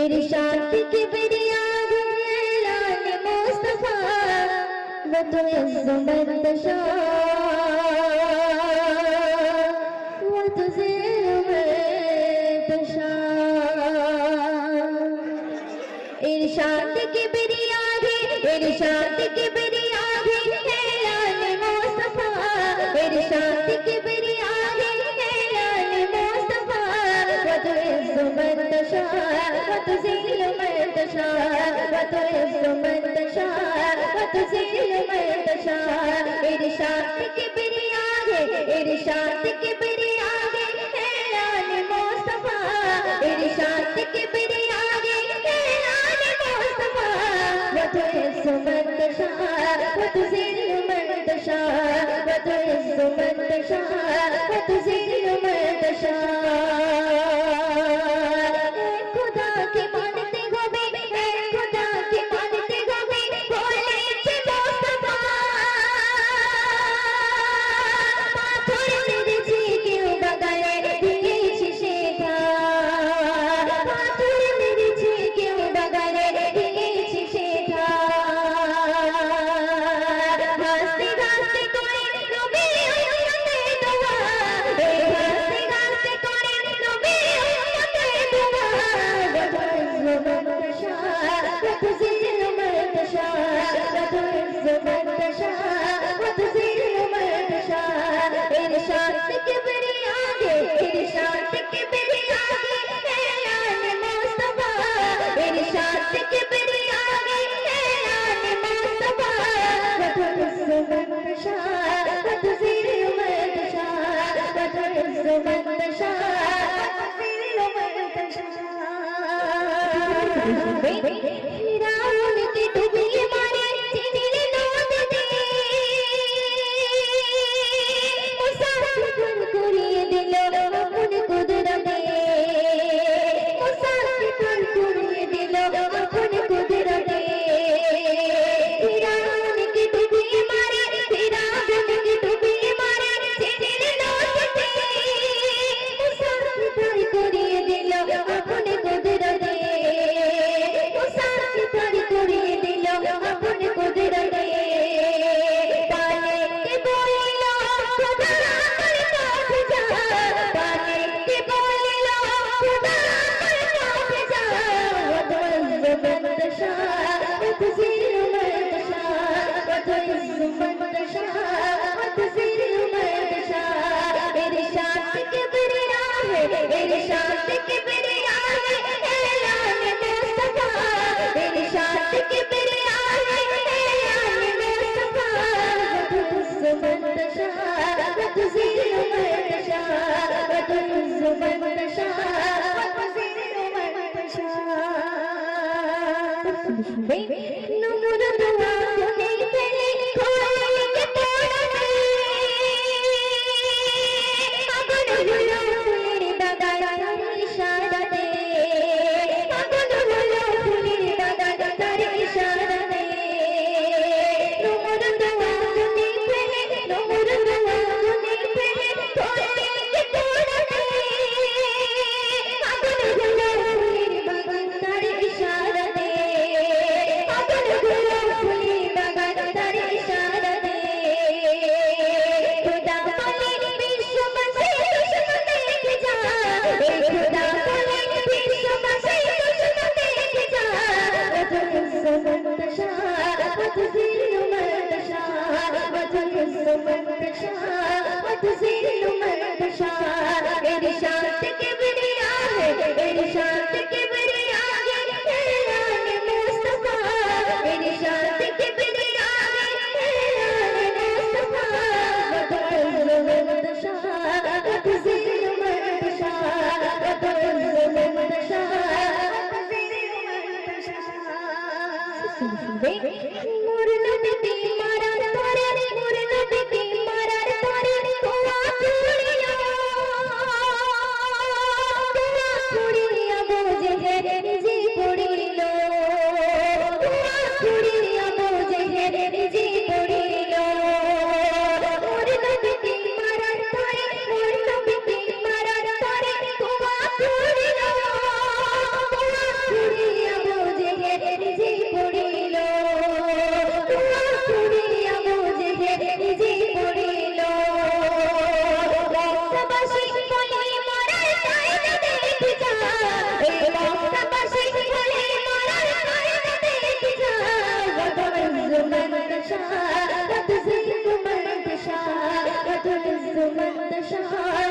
ইরশাদ কিবরিয়া গুলাল মুস্তাফা। বদল জুবদ শা ترزق من تشاء وتذل من تشاء ارشاد کے بریا ہے ارشاد کے بریا ہے اعلان مصطفی ارشاد کے بریا ہے اعلان مصطفی وترزق من تشاء وتذل من تشاء وترزق من تشاء وتذل Hey, hey, hey. Hey, hey, hey. 是谁